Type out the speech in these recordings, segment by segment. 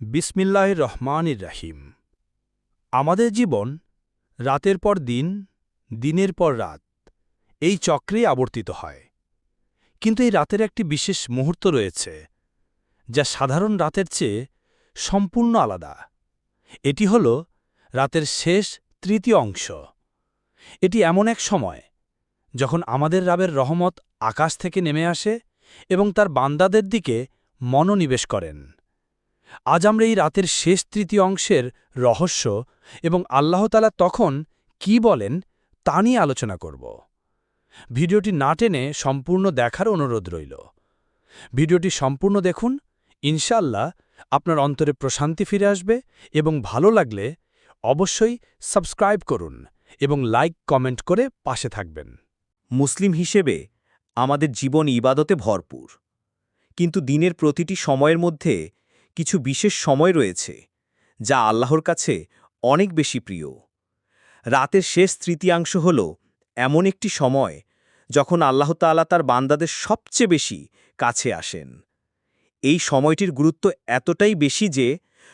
বিসমিল্লাহ রহমানির রাহিম। আমাদের জীবন রাতের পর দিন, দিনের পর রাত, এই চক্রেই আবর্তিত হয়। কিন্তু এই রাতের একটি বিশেষ মুহূর্ত রয়েছে, যা সাধারণ রাতের চেয়ে সম্পূর্ণ আলাদা। এটি হল রাতের শেষ তৃতীয় অংশ। এটি এমন এক সময়, যখন আমাদের রাবের রহমত আকাশ থেকে নেমে আসে এবং তার বান্দাদের দিকে মনোনিবেশ করেন। আজ আমরা এই রাতের শেষ তৃতীয় অংশের রহস্য এবং আল্লাহতালা তখন কি বলেন তা নিয়ে আলোচনা করব। ভিডিওটি না টেনে সম্পূর্ণ দেখার অনুরোধ রইল। ভিডিওটি সম্পূর্ণ দেখুন ইনশাল্লাহ আপনার অন্তরে প্রশান্তি ফিরে আসবে এবং ভালো লাগলে অবশ্যই সাবস্ক্রাইব করুন এবং লাইক, কমেন্ট করে পাশে থাকবেন। মুসলিম হিসেবে আমাদের জীবন ইবাদতে ভরপুর। কিন্তু দিনের প্রতিটি সময়ের মধ্যে কিছু বিশেষ সময় রয়েছে, যা আল্লাহর কাছে অনেক বেশি প্রিয়। রাতের শেষ তৃতীয়াংশ হল এমন একটি সময় যখন আল্লাহ তাআলা তার বান্দাদের সবচেয়ে বেশি কাছে আসেন। এই সময়টির গুরুত্ব এতটাই বেশি যে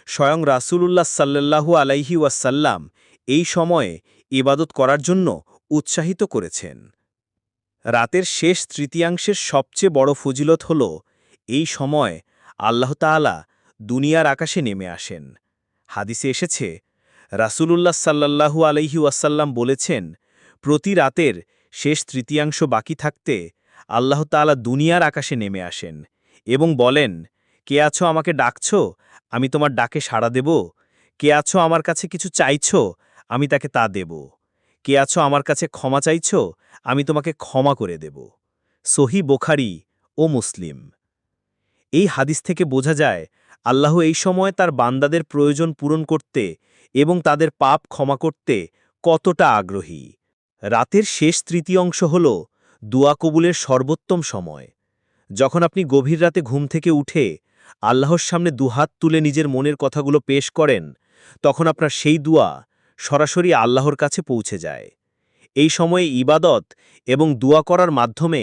স্বয়ং রাসূলুল্লাহ সাল্লাল্লাহু আলাইহি ওয়াসাল্লাম এই সময়ে ইবাদত করার জন্য উৎসাহিত করেছেন। রাতের শেষ তৃতীয়াংশের সবচেয়ে বড় ফজিলত হল এই সময় আল্লাহ তাআলা দুনিয়ার আকাশে নেমে আসেন। হাদিসে এসেছে, রাসূলুল্লাহ সাল্লাল্লাহু আলাইহি ওয়াসাল্লাম বলেছেন, প্রতি রাতের শেষ তৃতীয়াংশ বাকি থাকতে আল্লাহ তাআলা দুনিয়ার আকাশে নেমে আসেন এবং বলেন, কে আছো আমাকে ডাকছ? আমি তোমার ডাকে সাড়া দেব। কে আছো আমার কাছে কিছু চাইছ? আমি তাকে তা দেব। কে আছো আমার কাছে ক্ষমা চাইছ? আমি তোমাকে ক্ষমা করে দেব। সহি বোখারি ও মুসলিম। এই হাদিস থেকে বোঝা যায় আল্লাহ এই সময় তার বান্দাদের প্রয়োজন পূরণ করতে এবং তাদের পাপ ক্ষমা করতে কতটা আগ্রহী। রাতের শেষ তৃতীয় অংশ হল দুয়া কবুলের সর্বোত্তম সময়। যখন আপনি গভীর রাতে ঘুম থেকে উঠে আল্লাহর সামনে দুহাত তুলে নিজের মনের কথাগুলো পেশ করেন, তখন আপনার সেই দুয়া সরাসরি আল্লাহর কাছে পৌঁছে যায়। এই সময়ে ইবাদত এবং দুয়া করার মাধ্যমে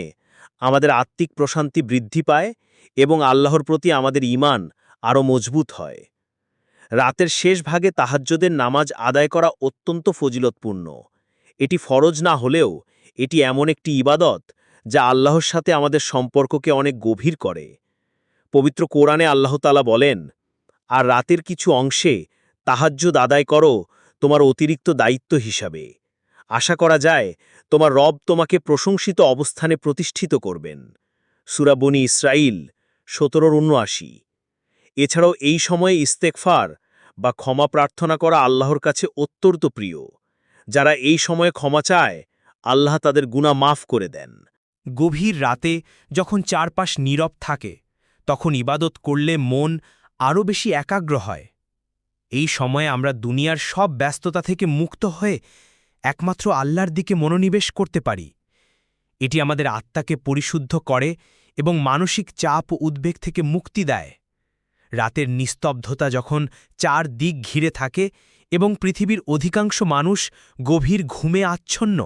আমাদের আত্মিক প্রশান্তি বৃদ্ধি পায় এবং আল্লাহর প্রতি আমাদের ইমান আরও মজবুত হয়। রাতের শেষ ভাগে তাহাজ্যদের নামাজ আদায় করা অত্যন্ত ফজিলতপূর্ণ। এটি ফরজ না হলেও এটি এমন একটি ইবাদত যা আল্লাহর সাথে আমাদের সম্পর্ককে অনেক গভীর করে। পবিত্র কোরআনে আল্লাহতালা বলেন, আর রাতের কিছু অংশে তাহাজ্জুদ আদায় করো তোমার অতিরিক্ত দায়িত্ব হিসাবে। আশা করা যায় তোমার রব তোমাকে প্রশংসিত অবস্থানে প্রতিষ্ঠিত করবেন। সুরাবনি ইসরাইল সতেরোর উনআশি। এছাড়াও এই সময়ে ইস্তেকফার বা ক্ষমা প্রার্থনা করা আল্লাহর কাছে অত্যন্ত প্রিয়। যারা এই সময়ে ক্ষমা চায়, আল্লাহ তাদের গুণা মাফ করে দেন। গভীর রাতে যখন চারপাশ নীরব থাকে, তখন ইবাদত করলে মন আরও বেশি একাগ্র হয়। এই সময়ে আমরা দুনিয়ার সব ব্যস্ততা থেকে মুক্ত হয়ে একমাত্র আল্লাহর দিকে মনোনিবেশ করতে পারি। এটি আমাদের আত্মাকে পরিশুদ্ধ করে এবং মানসিক চাপ ও উদ্বেগ থেকে মুক্তি দেয়। রাতের নিস্তব্ধতা যখন চার দিক ঘিরে থাকে এবং পৃথিবীর অধিকাংশ মানুষ গভীর ঘুমে আচ্ছন্ন,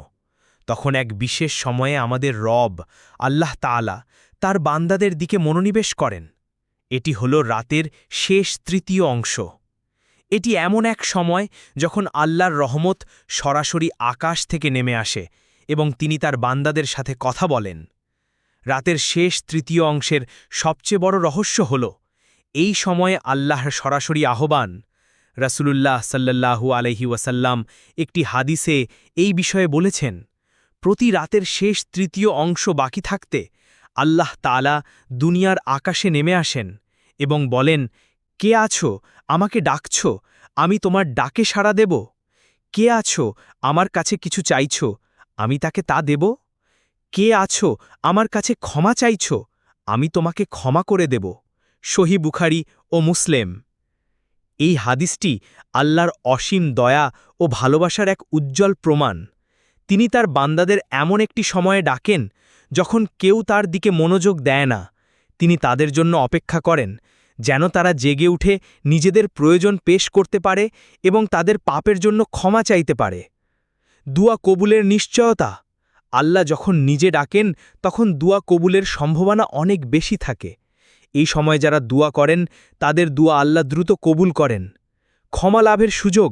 তখন এক বিশেষ সময়ে আমাদের রব, আল্লাহ তাআলা, তার বান্দাদের দিকে মনোনিবেশ করেন। এটি হল রাতের শেষ তৃতীয় অংশ। এটি এমন এক সময় যখন আল্লাহর রহমত সরাসরি আকাশ থেকে নেমে আসে এবং তিনি তার বান্দাদের সাথে কথা বলেন। রাতের শেষ তৃতীয় অংশের সবচেয়ে বড় রহস্য হল এই সময়ে আল্লাহর সরাসরি আহ্বান। রাসূলুল্লাহ সাল্লাল্লাহু আলহি ওয়াসাল্লাম একটি হাদিসে এই বিষয়ে বলেছেন, প্রতি রাতের শেষ তৃতীয় অংশ বাকি থাকতে আল্লাহ তালা দুনিয়ার আকাশে নেমে আসেন এবং বলেন, কে আছো? আমাকে ডাকছ? আমি তোমার ডাকে সাড়া দেব? কে আছো? আমার কাছে কিছু চাইছ? আমি তাকে তা দেব? কে আছো? আমার কাছে ক্ষমা চাইছ? আমি তোমাকে ক্ষমা করে দেব। সহি বুখারি ও মুসলেম। এই হাদিসটি আল্লাহর অসীম দয়া ও ভালোবাসার এক উজ্জ্বল প্রমাণ। তিনি তার বান্দাদের এমন একটি সময়ে ডাকেন, যখন কেউ তার দিকে মনোযোগ দেয় না। তিনি তাদের জন্য অপেক্ষা করেন, যেন তারা জেগে উঠে নিজেদের প্রয়োজন পেশ করতে পারে এবং তাদের পাপের জন্য ক্ষমা চাইতে পারে। দুয়া কবুলের নিশ্চয়তা। আল্লাহ যখন নিজে ডাকেন, তখন দুয়া কবুলের সম্ভাবনা অনেক বেশি থাকে। এই সময় যারা দুয়া করেন, তাদের দুয়া আল্লাহ দ্রুত কবুল করেন। ক্ষমা লাভের সুযোগ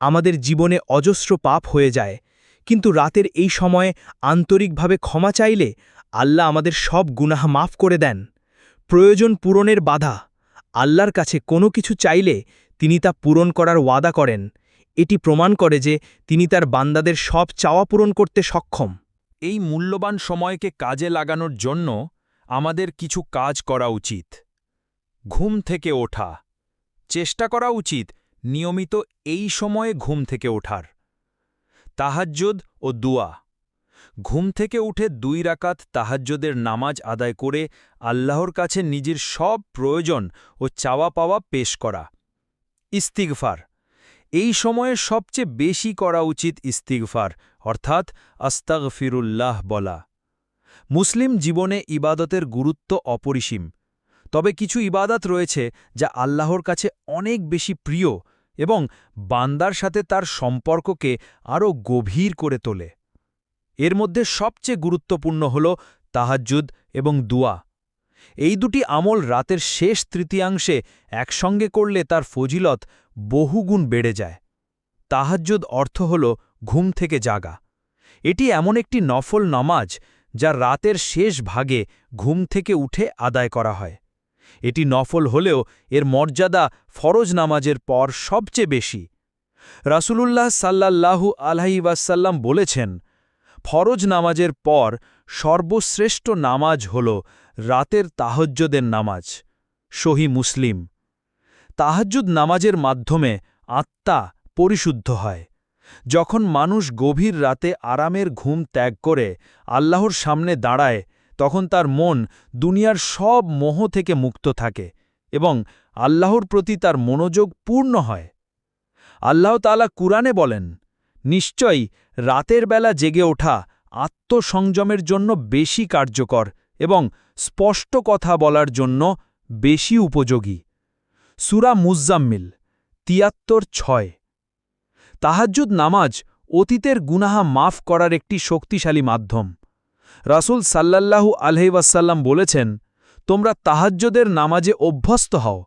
আমাদের জীবনে অজস্র পাপ হয়ে যায়, কিন্তু রাতের এই সময়ে আন্তরিকভাবে ক্ষমা চাইলে আল্লাহ আমাদের সব গুনাহ মাফ করে দেন। প্রয়োজন পূরণের বাধা, আল্লাহর কাছে কোনো কিছু চাইলে তিনি তা পূরণ করার ওয়াদা করেন। এটি প্রমাণ করে যে তিনি তার বান্দাদের সব চাওয়া পূরণ করতে সক্ষম। এই মূল্যবান সময়কে কাজে লাগানোর জন্য আমাদের কিছু কাজ করা উচিত। ঘুম থেকে ওঠা। চেষ্টা করা উচিত নিয়মিত এই সময়ে ঘুম থেকে ওঠার। তাহাজ্জুদ ও দুয়া। ঘুম থেকে উঠে দুই রাকাত তাহাজ্জুদের নামাজ আদায় করে আল্লাহর কাছে নিজের সব প্রয়োজন ও চাওয়া পাওয়া পেশ করা। ইস্তিগফার। এই সময়ে সবচেয়ে বেশি করা উচিত ইস্তিগফার, অর্থাৎ আস্তাগফিরুল্লাহ বলা। মুসলিম জীবনে ইবাদতের গুরুত্ব অপরিসীম। তবে কিছু ইবাদত রয়েছে যা আল্লাহর কাছে অনেক বেশি প্রিয় এবং বান্দার সাথে তার সম্পর্ককে আরও গভীর করে তোলে। এর মধ্যে সবচেয়ে গুরুত্বপূর্ণ হল তাহাজ্জুদ এবং দুয়া। এই দুটি আমল রাতের শেষ তৃতীয়াংশে একসঙ্গে করলে তার ফজিলত বহুগুণ বেড়ে যায়। তাহাজ্জুদ অর্থ হল ঘুম থেকে জাগা। এটি এমন একটি নফল নামাজ যা রাতের শেষ ভাগে ঘুম থেকে উঠে আদায় করা হয়। এটি নফল হলেও এর মর্যাদা ফরজ নামাজের পর সবচেয়ে বেশি। রাসূলুল্লাহ সাল্লাল্লাহু ওয়াসাল্লাম বলেছেন, ফরজ নামাজের পর সর্বশ্রেষ্ঠ নামাজ হল রাতের তাহজ্জদের নামাজ। সহি মুসলিম। তাহাজ্জুদ নামাজের মাধ্যমে আত্মা পরিশুদ্ধ হয়। যখন মানুষ গভীর রাতে আরামের ঘুম ত্যাগ করে আল্লাহর সামনে দাঁড়ায়, তখন তার মন দুনিয়ার সব মোহ থেকে মুক্ত থাকে এবং আল্লাহর প্রতি তার মনোযোগ পূর্ণ হয়। আল্লাহ তালা কুরআনে বলেন, নিশ্চয়ই রাতের বেলা জেগে ওঠা আত্মসংযমের জন্য বেশি কার্যকর এবং স্পষ্ট কথা বলার জন্য বেশি উপযোগী। সুরা মুজ্জাম্মিল তিয়াত্তর ছয় তাহাজ্জুদ নামাজ অতীতের গুনাহা মাফ করার একটি শক্তিশালী মাধ্যম। রাসূল সাল্লাল্লাহু আলহিবাসাল্লাম বলেছেন, তোমরা তাহাজ্জদের নামাজে অভ্যস্ত হও,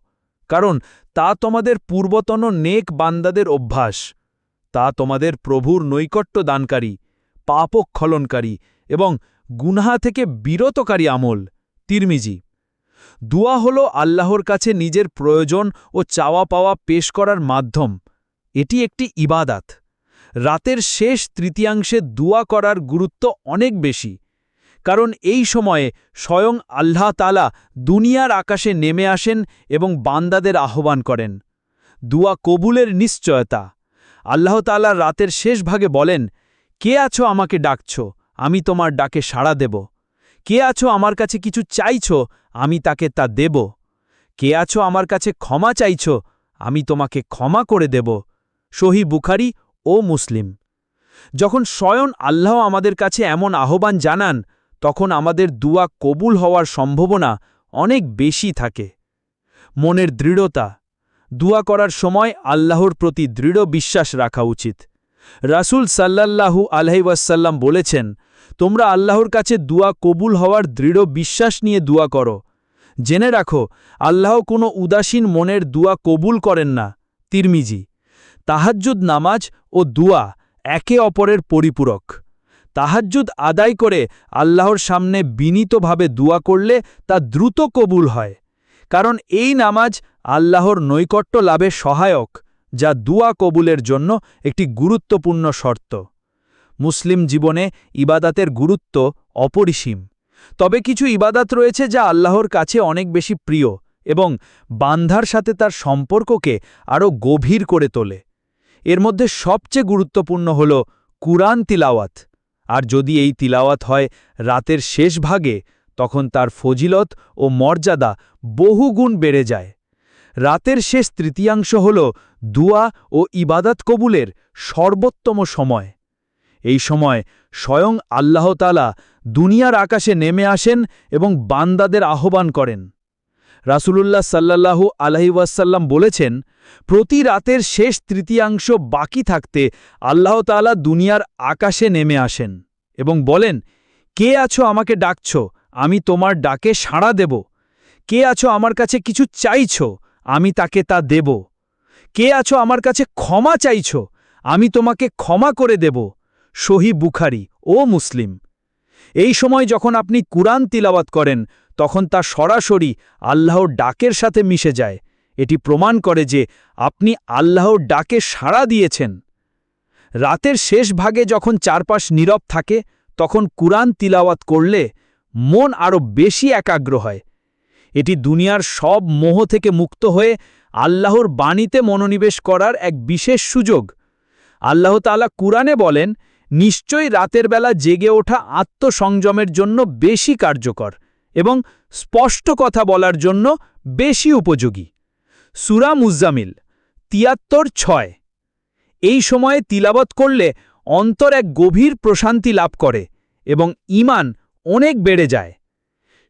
কারণ তা তোমাদের পূর্বতন নেক বান্দাদের অভ্যাস। তা তোমাদের প্রভুর নৈকট্য দানকারী পাপক্ষলনকারী এবং গুনহা থেকে বিরতকারী আমল। তিরমিজি, দুয়া হল আল্লাহর কাছে নিজের প্রয়োজন ও চাওয়া পাওয়া পেশ করার মাধ্যম। এটি একটি ইবাদাত। রাতের শেষ তৃতীয়াংশে দুয়া করার গুরুত্ব অনেক বেশি, কারণ এই সময়ে স্বয়ং আল্লাহ তালা দুনিয়ার আকাশে নেমে আসেন এবং বান্দাদের আহ্বান করেন। দুয়া কবুলের নিশ্চয়তা। আল্লাহ তালা রাতের শেষ ভাগে বলেন, কে আছো আমাকে ডাকছ? আমি তোমার ডাকে সাড়া দেব। কে আছো আমার কাছে কিছু চাইছ? আমি তাকে তা দেব। কে আছো আমার কাছে ক্ষমা চাইছ? আমি তোমাকে ক্ষমা করে দেব। সহি বুখারি ও মুসলিম। যখন স্বয়ং আল্লাহ আমাদের কাছে এমন আহ্বান জানান, তখন আমাদের দুয়া কবুল হওয়ার সম্ভাবনা অনেক বেশি থাকে। মনের দৃঢ়তা, দুয়া করার সময় আল্লাহর প্রতি দৃঢ় বিশ্বাস রাখা উচিত। রাসূল সাল্লাল্লাহু আলহাইওয়াসাল্লাম বলেছেন, তোমরা আল্লাহর কাছে দুয়া কবুল হওয়ার দৃঢ় বিশ্বাস নিয়ে দুয়া করো। জেনে রাখো, আল্লাহ কোনো উদাসীন মনের দুয়া কবুল করেন না। তিরমিজি তাহাজ্জুদ নামাজ ও দুয়া একে অপরের পরিপূরক। তাহাজ্জুদ আদায় করে আল্লাহর সামনে বিনীতভাবে দুয়া করলে তা দ্রুত কবুল হয়, কারণ এই নামাজ আল্লাহর নৈকট্য লাভে সহায়ক, যা দুয়া কবুলের জন্য একটি গুরুত্বপূর্ণ শর্ত। মুসলিম জীবনে ইবাদাতের গুরুত্ব অপরিসীম। তবে কিছু ইবাদাত রয়েছে যা আল্লাহর কাছে অনেক বেশি প্রিয় এবং বান্ধার সাথে তার সম্পর্ককে আরও গভীর করে তোলে। এর মধ্যে সবচেয়ে গুরুত্বপূর্ণ হল কুরআন তিলাওয়াত। আর যদি এই তিলাওয়াত হয় রাতের শেষ ভাগে, তখন তার ফজিলত ও মর্যাদা বহুগুণ বেড়ে যায়। রাতের শেষ তৃতীয়াংশ হল দুয়া ও ইবাদত কবুলের সর্বোত্তম সময়। এই সময় স্বয়ং আল্লাহতালা দুনিয়ার আকাশে নেমে আসেন এবং বান্দাদের আহ্বান করেন। রাসূলুল্লাহ সাল্লাল্লাহু আলহিউসাল্লাম বলেছেন প্রতি রাতের শেষ তৃতীয়াংশ বাকি থাকতে আল্লাহ আল্লাহতালা দুনিয়ার আকাশে নেমে আসেন এবং বলেন, কে আছো আমাকে ডাকছ? আমি তোমার ডাকে সাড়া দেব। কে আছো আমার কাছে কিছু চাইছ? আমি তাকে তা দেব। কে আছো আমার কাছে ক্ষমা চাইছ? আমি তোমাকে ক্ষমা করে দেব, সহি বুখারি ও মুসলিম। এই সময় যখন আপনি কুরআন তিলাওয়াত করেন, তখন তা সরাসরি আল্লাহর ডাকের সাথে মিশে যায়। এটি প্রমাণ করে যে আপনি আল্লাহর ডাকে সাড়া দিয়েছেন। রাতের শেষ ভাগে যখন চারপাশ নীরব থাকে, তখন কুরআন তিলাওয়াত করলে মন আরও বেশি একাগ্র হয়। এটি দুনিয়ার সব মোহ থেকে মুক্ত হয়ে আল্লাহর বাণীতে মনোনিবেশ করার এক বিশেষ সুযোগ। আল্লাহ তাআলা কুরআনে বলেন, নিশ্চয়ই রাতের বেলা জেগে ওঠা আত্মসংযমের জন্য বেশি কার্যকর এবং স্পষ্ট কথা বলার জন্য বেশি উপযোগী। সুরা মুজ্জামিল তিয়াত্তর ছয়। এই সময়ে তিলাবত করলে অন্তর এক গভীর প্রশান্তি লাভ করে এবং ইমান অনেক বেড়ে যায়।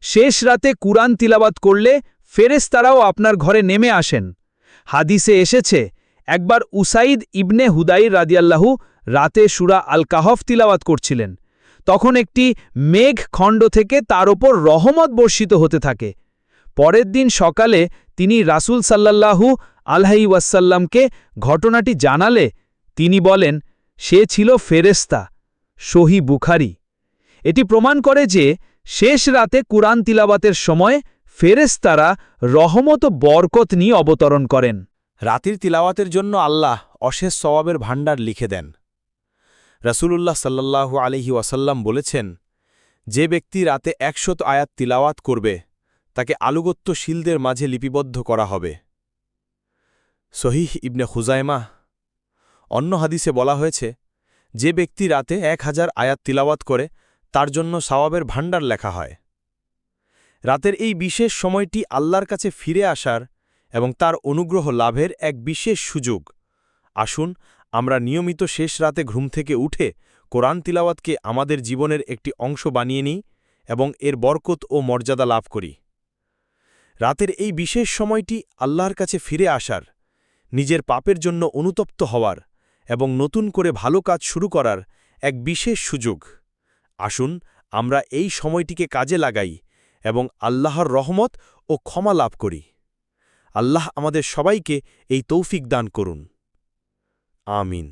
শেষ রাতে কুরআন তিলাবাত করলে ফেরেশতারাও আপনার ঘরে নেমে আসেন। হাদিসে এসেছে, একবার উসাইদ ইবনে হুদাইর রাদিয়াল্লাহু রাতে সুরা আল কাহফ তিলাওয়াত করছিলেন। তখন একটি মেঘ খণ্ড থেকে তার ওপর রহমত বর্ষিত হতে থাকে। পরের দিন সকালে তিনি রাসূল সাল্লাল্লাহু আলহাই ওয়াসাল্লামকে ঘটনাটি জানালে, তিনি বলেন, সে ছিল ফেরেস্তা সহি বুখারি। এটি প্রমাণ করে যে শেষ রাতে কুরআন তিলাবাতের সময় ফেরেস্তারা রহমত বরকত নিয়ে অবতরণ করেন। রাতের তিলাওয়াতের জন্য আল্লাহ অশেষ সওয়াবের ভাণ্ডার লিখে দেন। রাসূলুল্লাহ সাল্লাল্লাহু আলহি ওয়াসাল্লাম বলেছেন, যে ব্যক্তি রাতে একশত আয়াত তিলাওয়াত করবে তাকে আলুগত্য শিলদের মাঝে লিপিবদ্ধ করা হবে। সহিহ ইবনে খুজাইমা, অন্য হাদিসে বলা হয়েছে, যে ব্যক্তি রাতে এক হাজার আয়াত তিলাওয়াত করে, তার জন্য সওয়াবের ভাণ্ডার লেখা হয়। রাতের এই বিশেষ সময়টি আল্লাহর কাছে ফিরে আসার এবং তার অনুগ্রহ লাভের এক বিশেষ সুযোগ। আসুন, আমরা নিয়মিত শেষ রাতে ঘুম থেকে উঠে কোরআন তিলাওয়াতকে আমাদের জীবনের একটি অংশ বানিয়ে নিই এবং এর বরকত ও মর্যাদা লাভ করি। রাতের এই বিশেষ সময়টি আল্লাহর কাছে ফিরে আসার, নিজের পাপের জন্য অনুতপ্ত হওয়ার এবং নতুন করে ভালো কাজ শুরু করার এক বিশেষ সুযোগ। আসুন, আমরা এই সময়টিকে কাজে লাগাই এবং আল্লাহর রহমত ও ক্ষমা লাভ করি। আল্লাহ আমাদের সবাইকে এই তৌফিক দান করুন। আমিন।